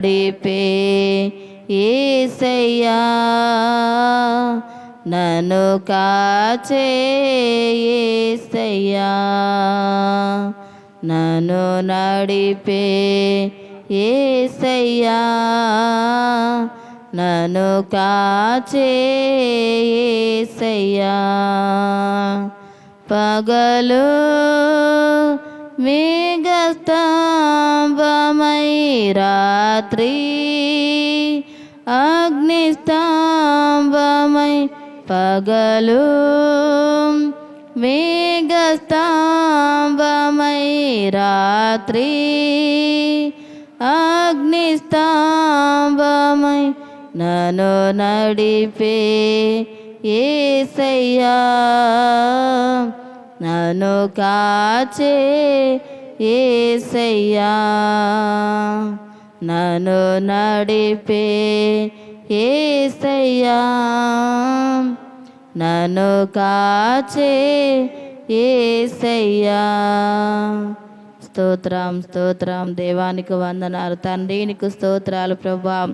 నడిపే ఏసయ్యా నన్ను కాచే ఏసయ్యా నన్ను నడిపే ఏసయ్యా నన్ను కాచే ఏసయ్యా పగలు మేఘస్తంభమై రాత్రి అగ్నిస్తంభమై పగలు మేఘస్తంభమై రాత్రి అగ్నిస్తంభమై నన్ను నడిపే ఏసయ్యా. నను కాచే ఏసయ్యా నను నడిపే ఏసయ్యా నను కాచే ఏసయ్యా. స్తోత్రం స్తోత్రం దేవానికి వందనాలు. తండ్రి నీకు స్తోత్రాలు ప్రభా.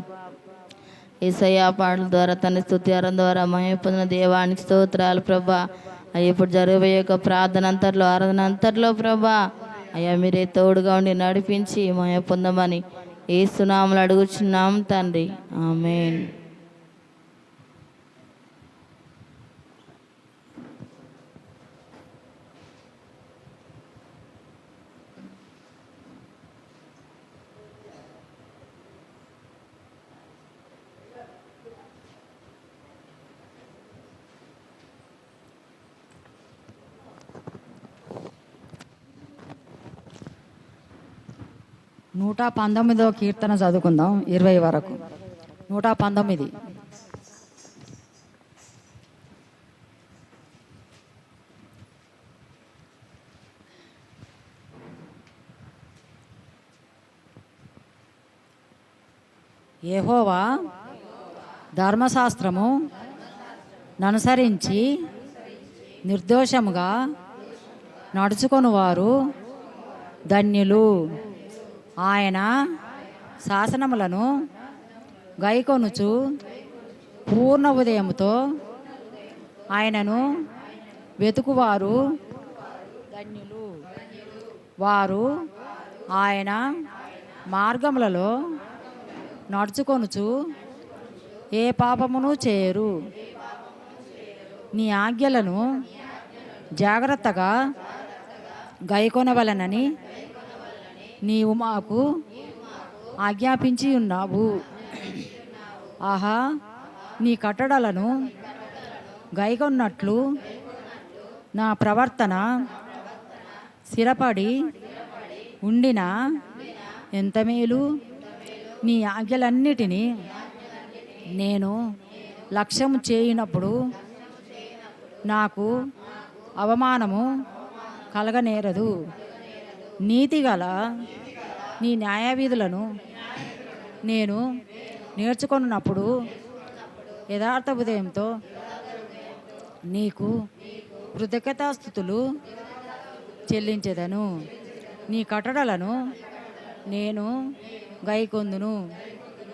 ఏసయ్య పాటల ద్వారా తన స్థుత్యారం ద్వారా మహిమ పొందిన దేవానికి స్తోత్రాలు ప్రభా. ఇప్పుడు జరగబోయే యొక్క ప్రార్థన అంతర్లో ఆరాధన అంతర్లో ప్రభా అయ్యా మీరే తోడుగా ఉండి నడిపించి మాయ పొందమని ఏ సునాములు అడుగుచున్నాం తండ్రి. ఆమెన్. నూట పంతొమ్మిదో కీర్తన చదువుకుందాం ఇరవై వరకు. నూట పంతొమ్మిది. యెహోవా ధర్మశాస్త్రము ననుసరించి నిర్దోషముగా నడుచుకొని వారు ధన్యులు. ఆయన శాసనములను గైకొనుచు పూర్ణ ఉదయముతో ఆయనను వెతుకువారు ధన్యులు. వారు ఆయన మార్గములలో నడుచుకొనుచు ఏ పాపమును చేయరు. నీ ఆజ్ఞలను జాగ్రత్తగా గైకొనవలనని నీవు మాకు ఆజ్ఞాపించి ఉన్నావు. ఆహా నీ కట్టడలను గైకొన్నట్లు నా ప్రవర్తన స్థిరపడి ఉండిన ఎంత మేలు? నీ ఆజ్ఞలన్నిటినీ నేను లక్ష్యం చేయనప్పుడు నాకు అవమానము కలగనేరదు. నీతిగల నీ న్యాయవిధులను నేను నేర్చుకున్నప్పుడు యథార్థ ఉదయంతో నీకు కృతజ్ఞతాస్థుతులు చెల్లించెదను. నీ కట్టడలను నేను గైకొందును.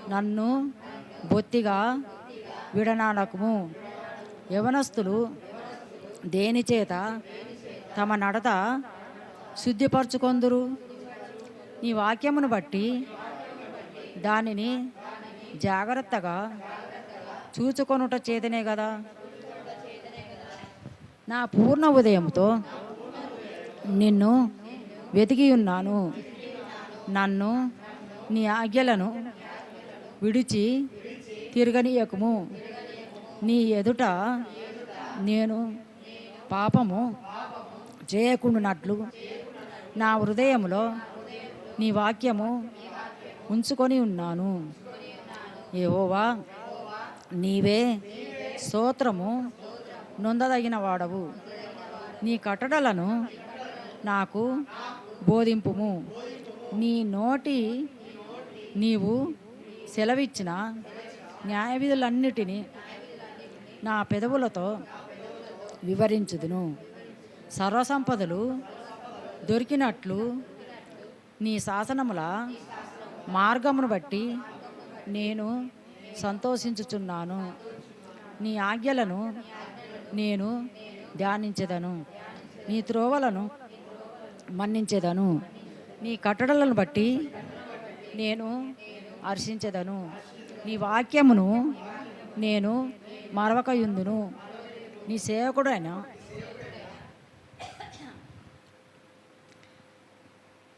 నన్ను బొత్తిగా విడనాడకము. యవనస్తులు దేనిచేత తమ నడత శుద్ధిపరచుకొందురు. నీ వాక్యమును బట్టి దానిని జాగ్రత్తగా చూచుకొనుట చేతనే కదా నా పూర్ణ ఉదయంతో నిన్ను వెతికి ఉన్నాను. నన్ను నీ ఆజ్ఞలను విడిచి తిరగనీయకము. నీ ఎదుట నేను పాపము చేయకుండానట్లు నా హృదయంలో నీ వాక్యము ఉంచుకొని ఉన్నాను. ఏవోవా నీవే స్తోత్రము నొందదగిన వాడవు. నీ కట్టడలను నాకు బోధింపుము. నీ నోటి నీవు సెలవిచ్చిన న్యాయవిధులన్నిటినీ నా పెదవులతో వివరించుదును. సర్వసంపదలు దొరికినట్లు నీ శాసనముల మార్గమును బట్టి నేను సంతోషించుచున్నాను. నీ ఆజ్ఞలను నేను ధ్యానించెదను. నీ త్రోవలను మన్నించెదను. నీ కట్టడలను బట్టి నేను హర్షించెదను. నీ వాక్యమును నేను మరవకయుందును. నీ సేవకుడైన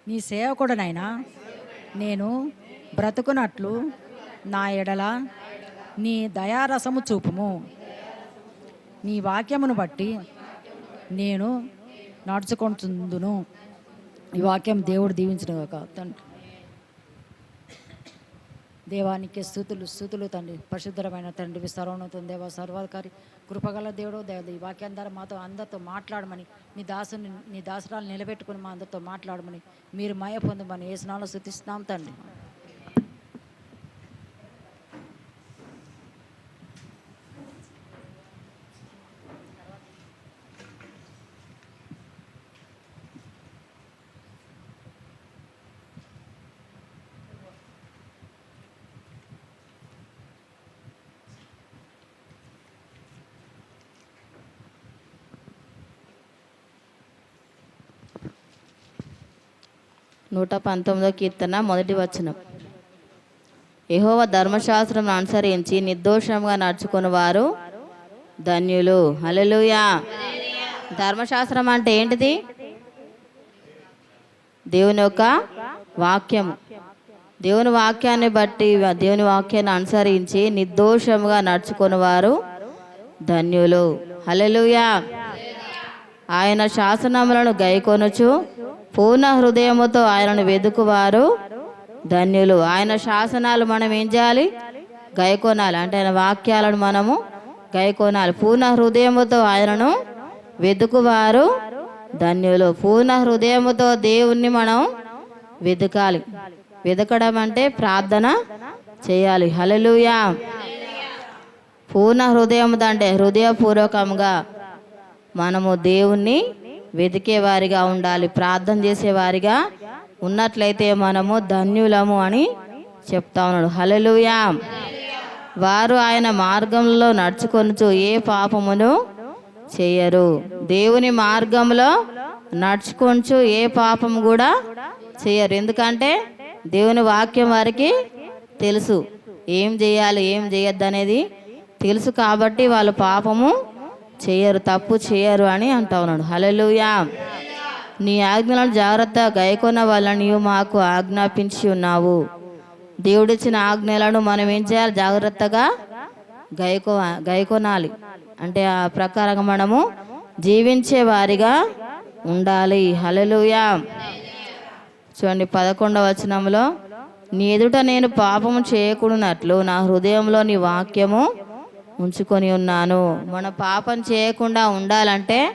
నీ సేవకుడనైనా నేను బ్రతుకునట్లు నా ఎడల నీ దయారసము చూపుము. నీ వాక్యమును బట్టి నేను నడుచుకుంటుందును. ఈ వాక్యం దేవుడు దీవించిన కాక తండ్రి. దేవానికి స్థుతులు స్థుతులు తండ్రి. పరిశుద్ధమైన తండ్రి సర్వోన్నతం దేవ సర్వాధికారి కృపగల దేవుడు దేవ ఈ వాక్యం ద్వారా మాతో అందరితో మాట్లాడమని నీ దాసుని నీ దాసురాలు నిలబెట్టుకుని మా అందరితో మాట్లాడమని మీరు మయ పొందమని ఏ స్నానం స్థుతిస్తున్నాం తండ్రి. నూట పంతొమ్మిదో కీర్తన మొదటి వచనం. యహోవ ధర్మశాస్త్రం అనుసరించి నిర్దోషంగా నడుచుకున్న వారు ధన్యులు. హల్లెలూయా. ధర్మశాస్త్రం అంటే ఏంటిది? దేవుని యొక్క వాక్యము. దేవుని వాక్యాన్ని బట్టి దేవుని వాక్యాన్ని అనుసరించి నిర్దోషముగా నడుచుకుని వారు ధన్యులు. హలలుయా ఆయన శాసనములను గైకొనుచు పూర్ణ హృదయముతో ఆయనను వెదుకువారు ధన్యులు. ఆయన శాసనాలు మనం ఏం చేయాలి? గైకొనాలి. అంటే ఆయన వాక్యాలను మనము గైకొనాలి. పూర్ణ హృదయముతో ఆయనను వెతుకువారు. ధన్యులు. పూర్ణ హృదయముతో దేవుణ్ణి మనం వెతకాలి. వెతకడం అంటే ప్రార్థన చేయాలి. హలలుయా పూర్ణ హృదయముతో అంటే హృదయపూర్వకంగా మనము దేవుణ్ణి వెతికేవారిగా ఉండాలి ప్రార్థన చేసేవారిగా ఉన్నట్లయితే మనము ధన్యులము అని చెప్తా ఉన్నాడు. హలలుయా వారు ఆయన మార్గంలో నడుచుకొనుచు ఏ పాపమును చేయరు. దేవుని మార్గంలో నడుచుకొంచు ఏ పాపం కూడా చేయరు. ఎందుకంటే దేవుని వాక్యం వారికి తెలుసు. ఏం చేయాలి ఏం చేయొద్దు అనేది తెలుసు కాబట్టి వాళ్ళు పాపము చేయరు తప్పు చేయరు అని అంటా ఉన్నాడు. హల్లెలూయా. నీ ఆజ్ఞలను జాగ్రత్త గైకొన్న వాళ్ళని నీవు మాకు ఆజ్ఞాపించి ఉన్నావు. దేవుడిచ్చిన ఆజ్ఞలను మనం ఏం చేయాలి? జాగ్రత్తగా గైకో గైకొనాలి. అంటే ఆ ప్రకారంగా మనము జీవించే వారిగా ఉండాలి. హలలుయా చూడండి పదకొండవ వచనంలో నీ ఎదుట నేను పాపము చేయకుండానట్లు నా హృదయంలో నీ వాక్యము ఉంచుకొని ఉన్నాను. మన పాపం చేయకుండా ఉండాలంటే